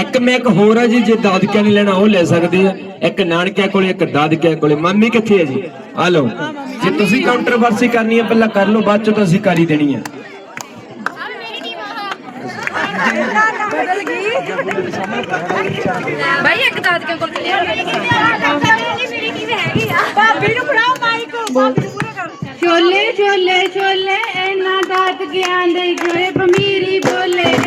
ਇੱਕ ਮੈਂ ਇੱਕ ਹੋਰ ਆ ਜੀ ਜੇ ਦਾਦਕਿਆਂ ਨੇ ਲੈਣਾ ਉਹ ਲੈ ਸਕਦੇ ਆ। ਇੱਕ ਨਾਨਕਿਆਂ ਕੋਲੇ ਇੱਕ ਦਾਦਕਿਆਂ ਕੋਲੇ। ਮਾਮੀ ਕਿੱਥੇ ਹੈ ਜੀ? ਆ ਲਓ। ਜੇ ਤੁਸੀਂ ਕਾਉਂਟਰਵਰਸੀ ਕਰਨੀ ਹੈ ਪਹਿਲਾਂ ਕਰ ਲਓ ਬਾਅਦ ਚੋਂ ਤਾਂ ਅਸੀਂ ਦੇਣੀ ਹੈ ਛੋਲੇ ਛੋਲੇ ਛੋਲੇ ਇਹਨਾਂ ਦਾਦਕਿਆਂ ਦੇ ਜੋੜੇ ਪਮੀਰੀ ਬੋਲੇ।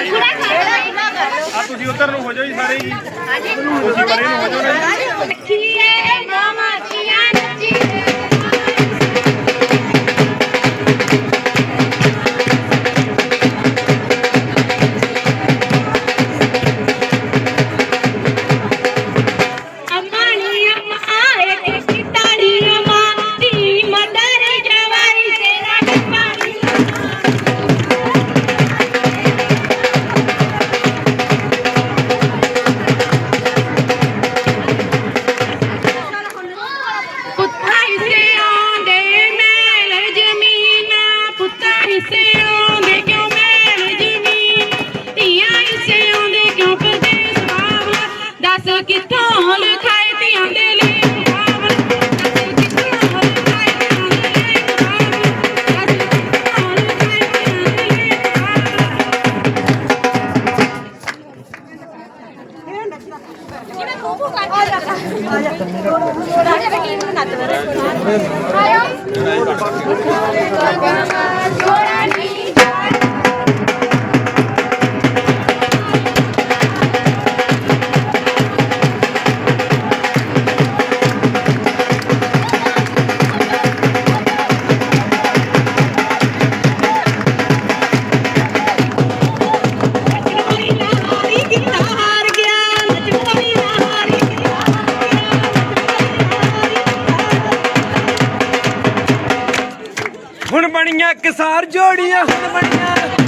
ਆ ਤੁਸੀਂ ਉਧਰ ਨੂੰ ਹੋ ਜਾਓ ਜੀ ਸਾਰੇ ਜੀ। ਤੁਸੀਂ ਪਰੇ ਨੂੰ ਹੋ ਜਾਓ ਨਾ ਰੱਖੀਏ ਮਾਮਾ ਦੱਸ ਕਿੱਥੋਂ ਲਿਖਾਏ ਧੀਆਂ ਦੇ ਲਈ ਬਾਬਲਾ ਦੱਸ ਬਣੀਆਂ ਕਿਸਾਰ ਜੋੜੀਆਂ। ਹੁਣ ਬਣੀਆਂ।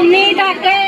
ഉണ്ണി താത്തേ